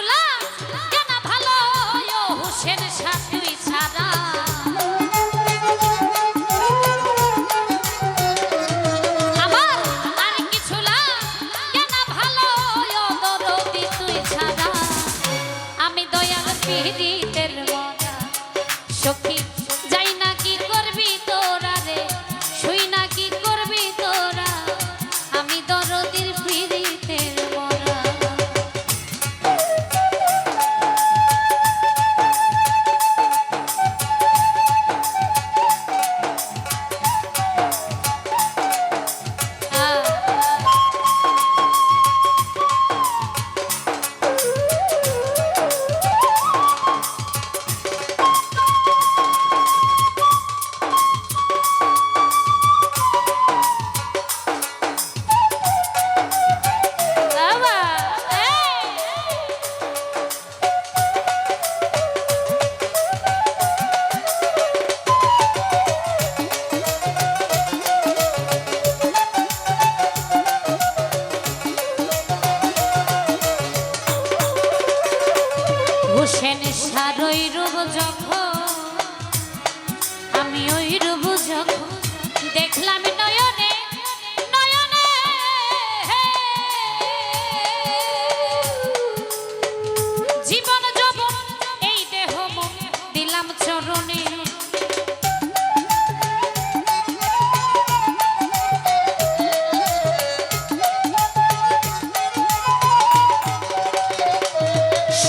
ছোলা জানা ভালো হোসেন সাথে।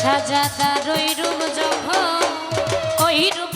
সাজা তার ওই রূপ যখন ওই রূপ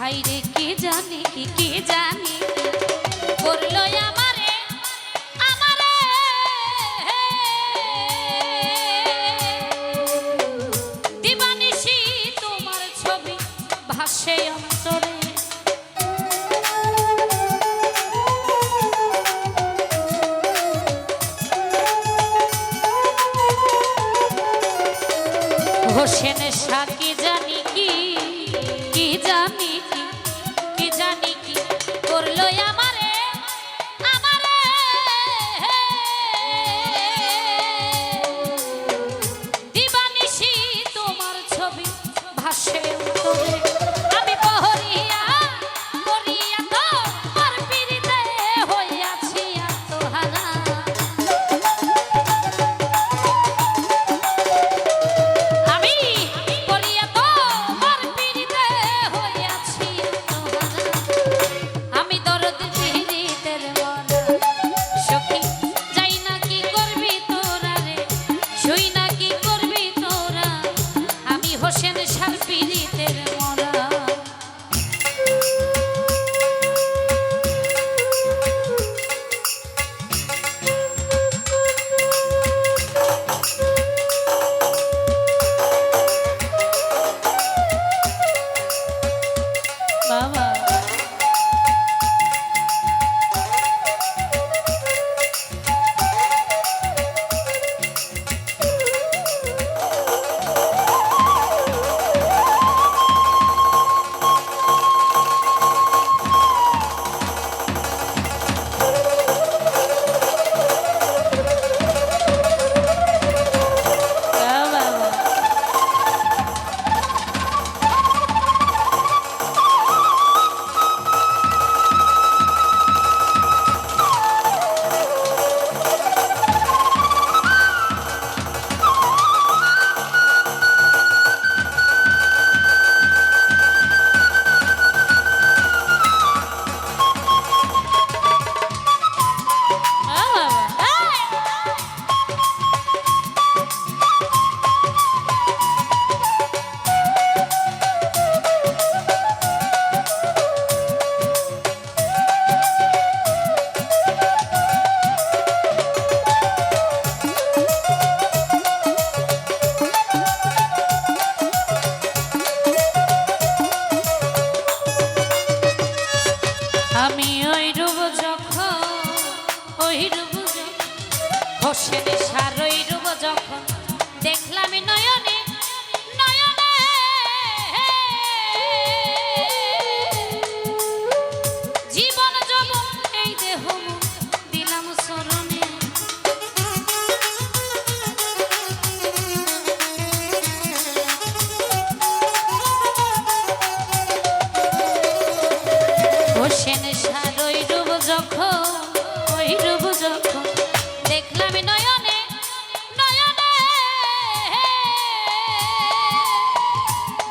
হাই রে কে জানে, কি, কে জানে? করল আমারে আমারে। দিবানিশি, তোমার ছবি ভাসে অন্তরে। হোসেনে Oh. আমি ওই রূপ যখন ওই রূপ হোসেন সারই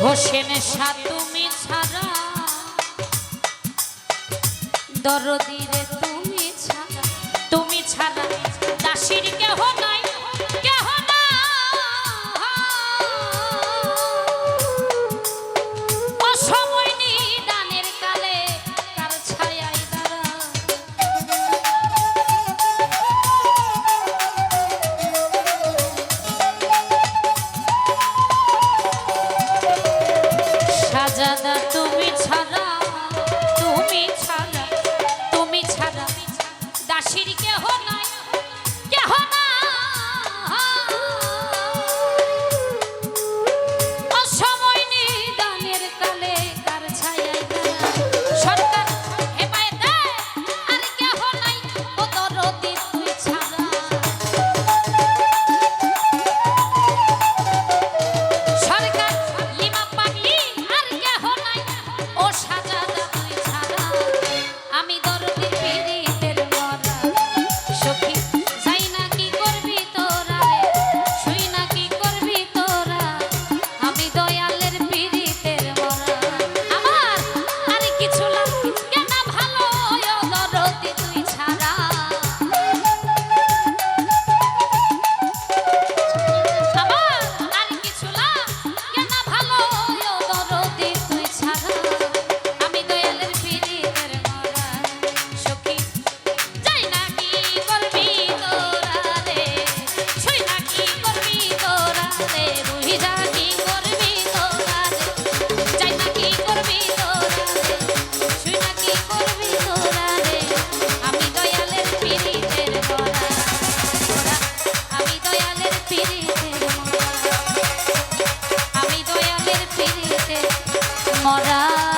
হোসেন শাহ তুমি ছাড়া দরদিরে মরা